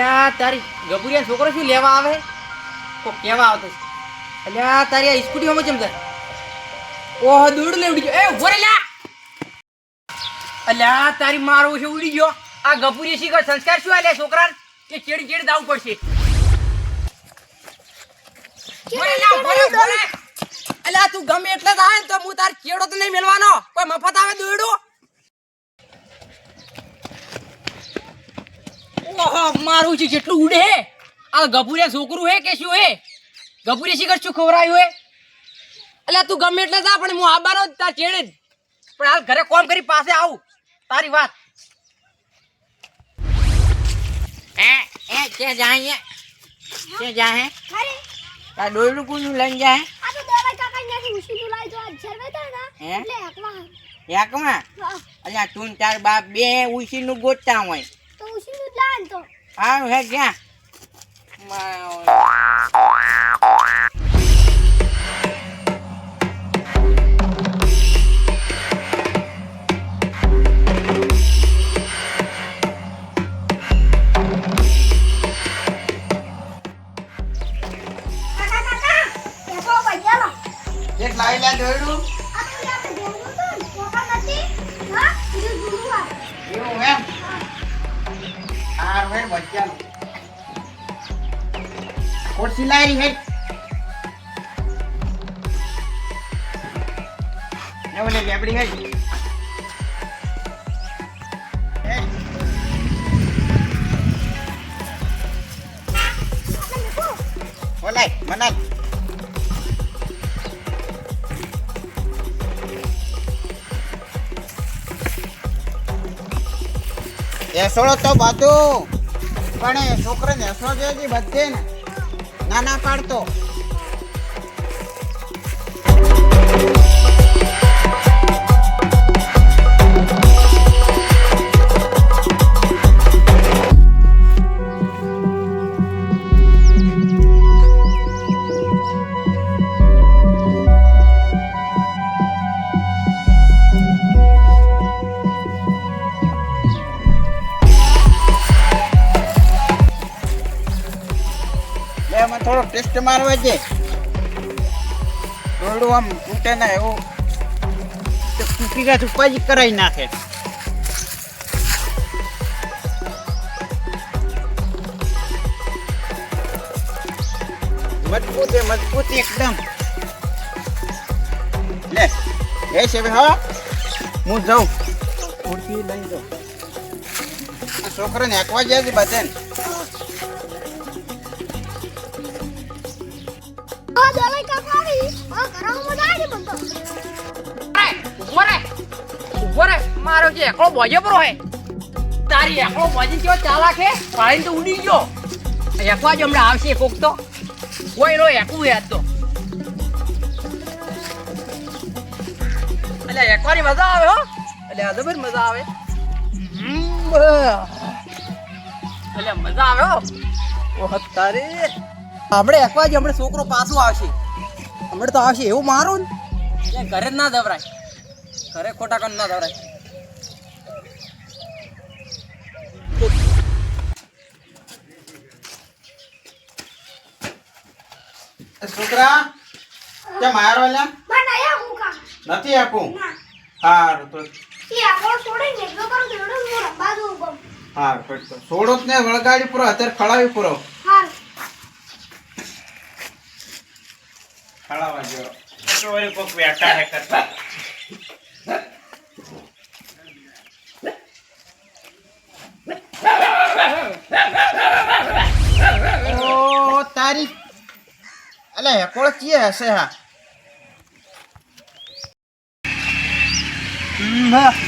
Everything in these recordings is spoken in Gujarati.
અલ્યા તારી ગબુરિયા છોકરો શું લેવા આવે? કો કેવા આવતો અલ્યા તારી આ સ્કૂટીમાં કેમ જાય? ઓહ દોડ લે ઉડી ગયો. એ ઊભો લ્યા. અલ્યા તારી મારો છે ઉડી ગયો. આ ગભુરી શીખર સંસ્કાર શું આલ્યા છોકરા કે ચેડી ચેડી દાવું પડશે. અલ્યા તું ગમે એટલે થાય ને તો હું તાર ચેડો તો નહીં મેળવાનો. કોઈ મફત આવે દોડું ઓહો મારું છે જેટલું ઉડે હે આ ગભુરિયા છોકરું હે કે શું હે? ગભુરિયા શીખર શું ખવરાયું હે? એટલે તું ગમે એટલે જા પણ હું આબાનો જ તાર ચેડે જ. પણ હાલ ઘરે કોમ કરી પાસે આવું. તારી વાત. એ એ કે જાય કે જાય તાર ડોયડું કોનું લઈને જાય આ તો દેવાય કાકા ત્યાંથી ઉસી લાવી તો આ થાય ને એટલે એકમાં એકમાં અલ્યા તું તાર બાપ બે ઉસીનું ગોતતા હોય. ને તો હારું હે ક્યાં કાકા કાકા એસો ભૈયાલો એક હારું હે બચ્ચાનું કોટ સિલાઈ હે? ને ઓલે લેબડી હે? બોલાય, મનાય. એસોડો તો બધું. પણ એ છોકરાને હસવો જોઈએ બધે ને ના પાડતો. ટેસ્ટ વાગે દોરડું આમ તૂટે ના એવું. તૂટી ગયા ઉપાજી કરાવી નાખે. મજબૂત છે મજબૂત એકદમ. લે લે છે હા. હું જાઉં. ખુરશી લઈ જાઉં. છોકરાને એકવા જાય છે બધાને આ તારી એકલો બોજી કેવો ચાલાક હે? પાડીને તો ઉડી ગયો. એકવા હમણાં આવશે કોક તો. કોઈ નો એકું હે તો. એટલે એકવાની મજા આવે હો. એટલે આ જબર મજા આવે. એટલે મજા આવે આપણે એકવા જ હમણાં છોકરો પાછો આવશે. હમણાં તો આવશે એવું મારું ને? ઘરે જ ના દવરાય. ઘરે ખોટા કન ના દવરાય. છોકરા કેમ મારો લે મને આયા હું કા નથી આપું? હારું તો હા તો તો તો સોડો ને વળગાડી પૂરો અત્યારે ખળાવી પૂરો. બેઠા હે કરતા. ઓ હશે હા.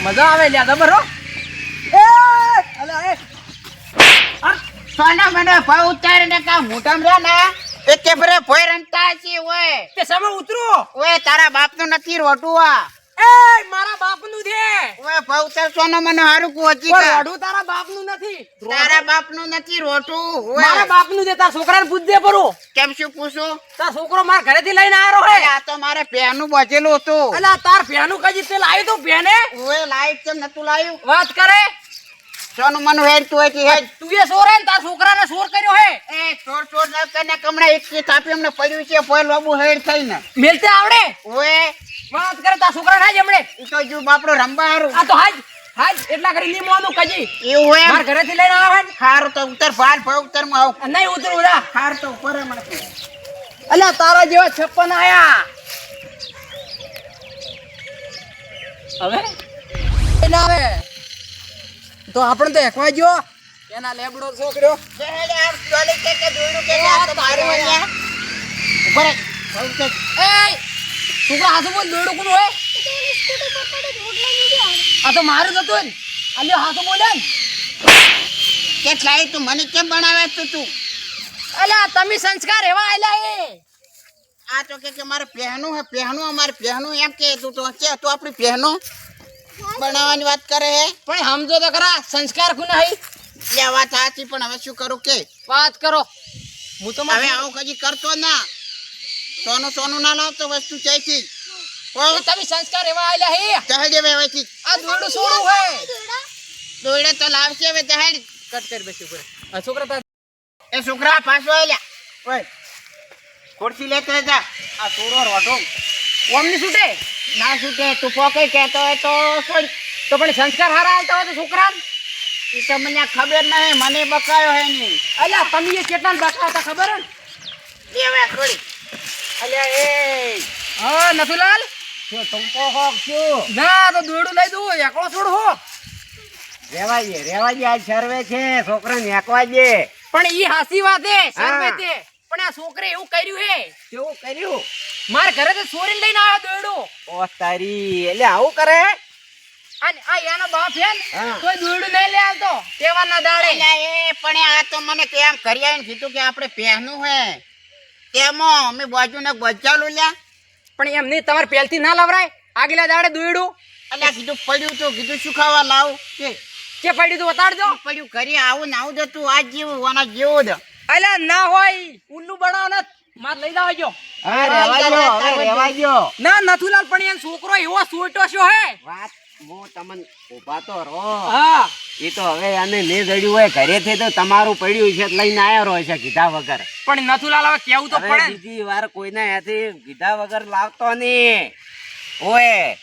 મજા આવે લ્યા એ, અલા સોના મને ભાવ ઉતારીને કા મોટામ રે ને? એ કેબરે ભોય રંતા છે ઓય. તે સામે ઉતરો. ઓય તારા બાપનું નથી રોટું આ. એ મારા બાપનું છે. ઓય ભાવ ઉતાર સોનો મને હારું કો હજી કા રોટું તારા બાપનું નથી. તારા બાપનું નથી રોટું મારા બાપનું છે તારા છોકરાને પૂછજે પરો. કેમ શું પૂછું? તાર છોકરો મારા ઘરેથી લઈને આરો હે. આ તો મારે પેનું બચેલું હતું. અલા તાર ભેનું કજી તે લાવ્યું તું પેને ઓય લાઈટ કેમ નતું લાવ્યું? વાત કરે. સોનું મનું હેડતું હોય તે હેડ. તું એ સોર હે ને તાર છોકરાને સોર કર્યો હે? એ ચોર ચોર ના કને કમણા એક કે થાપી અમને પડ્યું છે પોય લોબુ હેડ થઈને મેલતે આવડે? ઓએ. વાત કરે તાર છોકરા ના જમણે ઈ તો જો બાપડો રંબા હારું. આ તો હાજ હાજ એટલા કરી લીમવાનું કજી. એવું હોય માર ઘરેથી લઈને આવે ખારું તો ઉતર ભાર ભાવ ઉતરમાં આવ. નહીં ઉતરું ઉડા ખાર તો ઉપર હે મને અલ્યા તારા જેવા છપ્પન આયા. હવે? ના આવે. તો આપણે તો એકવા ગયો. એના લેબડો છોકરો છોકરા હાથું બોલ દોડું કોનું હોય? આ તો મારું જ હતું ને અલ્યો હાથો બોલે ને કે તું મને કેમ બનાવે તું તું? અલ્યા તમે સંસ્કાર એવા આયલા એ આ તો કે કે મારે પહેનું હે પહેનું અમારે પહેનું એમ કે તું તો કે તું આપણી પહેનું બનાવવાની વાત કરે હે? પણ સમજો તો ખરા સંસ્કાર કુ હઈ લે વાત સાચી પણ હવે શું કરું કે? વાત કરો. હું તો હવે આવું કજી કરતો ના. સોનું સોનું ના લાવતો વસ્તુ ચાઈથી તમે સંસ્કાર એવા આવેલા હે? ચહેડે વેવાથી આ દોડું સોનું હે. દોડા તો લાવશે હવે ચહેડ કટ કરી બેસી ઉપર. આ છોકરા એ છોકરા પાછો આવેલા ઓય. ખુરશી લેતો જા આ છોડો રોટો. ઓમની છૂટે? ના છૂટે તું પોકે કહેતો હોય તો છોડ. તો પણ સંસ્કાર હારા આવતા હોય તો છોકરા એ તો મને ખબર નહીં મને બકાયો હે નહીં. અલ્યા તમે એ કેટલા બકાવતા ખબર? હે ને? ખોડી અલ્યા એ. હા નથુલાલ? છો તું તો હોક શું ના તો દોડું લઈ દઉં એકલો છોડ હો. રેવાજે રેવાજે આજ સર્વે છે છોકરાને એકવાજે પણ ઈ હાસી વાત છે સર્વે તે. પણ આ છોકરે એવું કર્યું હે? કેવું કર્યું? માર ઘરે તો સોરી લઈને આવ્યો દોડો ઓ તારી એટલે આવું કરે? અને આ એનો બાપ હે ને હા. કોઈ દોડું નહીં લે આવતો તહેવારના દાડે. એ પણ આ તો મને કેમ કરી આવીને કીધું કે આપણે પહેનું હે. તેમાં અમે બાજુને બચાલું લ્યા પણ એમ નહીં તમારે પહેલથી ના લવરાય? આગલા દાડે દોડું એટલે કીધું પડ્યું તો કીધું શું ખાવા લાવું? કે કે પડ્યું તું બતાડજો. પડ્યું ઘરે આવું ને આવું જતું આ જેવું આના જેવું જ. અલ્યા ના હોય ઉલ્લુ બનાવો ને માર લઈ જાવજો હવે રેવા દ્યો. ના નથુલાલ પણ એનો છોકરો એવો સોટો છો હે. વાત હું તમને ઊભા તો રો હા. એ તો હવે આને ને જડ્યું હોય ઘરેથી તો તમારું પડ્યું છે લઈને આવ્યો રહે છે કીધા વગર. પણ નથુલાલ હવે કેવું તો હવે પડે. બીજી વાર કોઈને ત્યાંથી કીધા વગર લાવતો નહીં. ઓય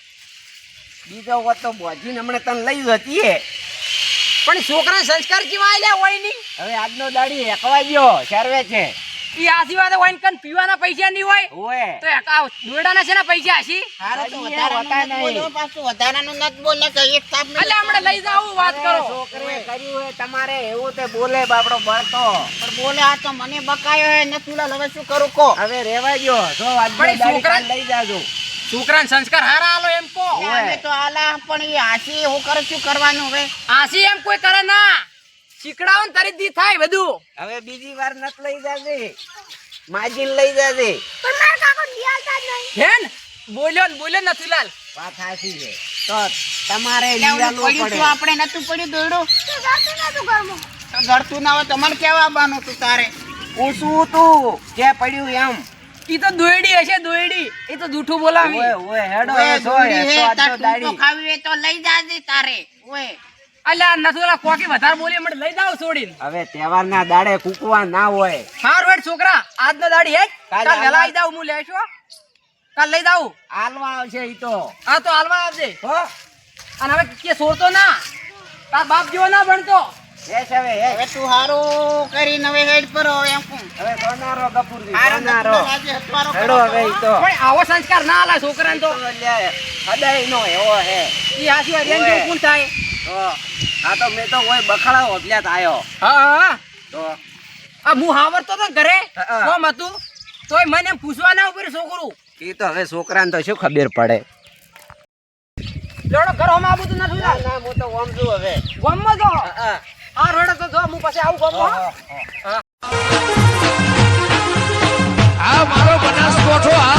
બીજો વખત તો બોજીને હમણાં તને લઈ જતી હે. પણ છોકરા સંસ્કાર કેવા આલ્યા હોયની હવે આજનો દાડી એકવા ગયો સર્વે છે. ઈ આશીર્વાદ વાત હોય ને કન પીવાના પૈસા નહીં હોય? ઓય તો એકા દોડાના છે ને પૈસા આશી હારે તો વધારે હોતા નહીં. બોલો પાછું વધારાનું નત બોલે કે એક સાપ મેં અલ્યા હમણાં લઈ જાવ વાત કરો. છોકરે કર્યું હોય તમારે એવું તે બોલે બાપડો બળતો પણ બોલે આ તો મને બકાયો હે નથી લાલ હવે શું કરું કો હવે રેવા ગયો જો વાત પણ છોકરા- લઈ જાજો. છોકરાને સંસ્કાર હારા આલો એમ કો અમે તો આલા પણ એ હાસી હું કરે શું કરવાનું હવે? આસી એમ કોઈ કરે ના. શીકડાઓ ને તારી દી થાય બધું. હવે બીજી વાર નત લઈ જાજે. માજીન લઈ જાજે. પણ મારા કાકો જ નહીં. હે ને? બોલ્યો ને બોલ્યો નથી લાલ. વાત સાચી છે. તો તમારે પડ્યું પડે. તું? આપણે નતું પડ્યું દોડું તો નતું ઘરમાં તો ગળતું ના હોય તમારે કેવા આવવાનું તું તારે? ઓછું તું? કે પડ્યું એમ? ઈ તો દોયડી હશે દોયડી. એ તો જૂઠું બોલાવી. ઓય ઓય હેડો એ તો દોડી હે, તાર દાડી. ખાવી હોય તો લઈ જાજે તારે. ઓય. અલ્યા નથુલા કોકી વધારે બોલી મને લઈ જાવ છોડીને. હવે તહેવારના દાડે કૂકવા ના હોય. હારું વેટ છોકરા આજનો દાડી હે. કાલ વેલા આવા- જાવ હું લેશો કાલ લઈ જાવ આલવા આવશે ઈ તો. હા તો હાલવા આવજે. હો. અને હવે કે છોડતો ના. તાર બાપ જેવો ના ભણતો હવે હવે તું હારું કરીને હવે હેડ પર હવે એમ કહું હવે સોનારો કપૂરજી હારું સોનારો નથી આજે હથવારો હેડો હવે ઈ તો. તો. પણ આવો સંસ્કાર ના આલા છોકરાને તો. તો હદાય નો એવો હે. ઈ હાસી વાત એમ ઓય. થાય? તો આ તો મેં તો કોઈ બખડા ઓટલ્યા આયો. હા હા તો? આ હું હાવરતો તો ઘરે. કોમ હતું? તોય મને એમ પૂછવા ના ઉપર છોકરું. ઈ તો હવે છોકરાને તો શું ખબર પડે? લેવડો ઘર હમ આવું તું નથી ના ના હું તો ઓમ છું હવે. ગમમાં જો હા, આ રોડે તો જો હું પછી આવું ગમો હા. મારો બનાસ આ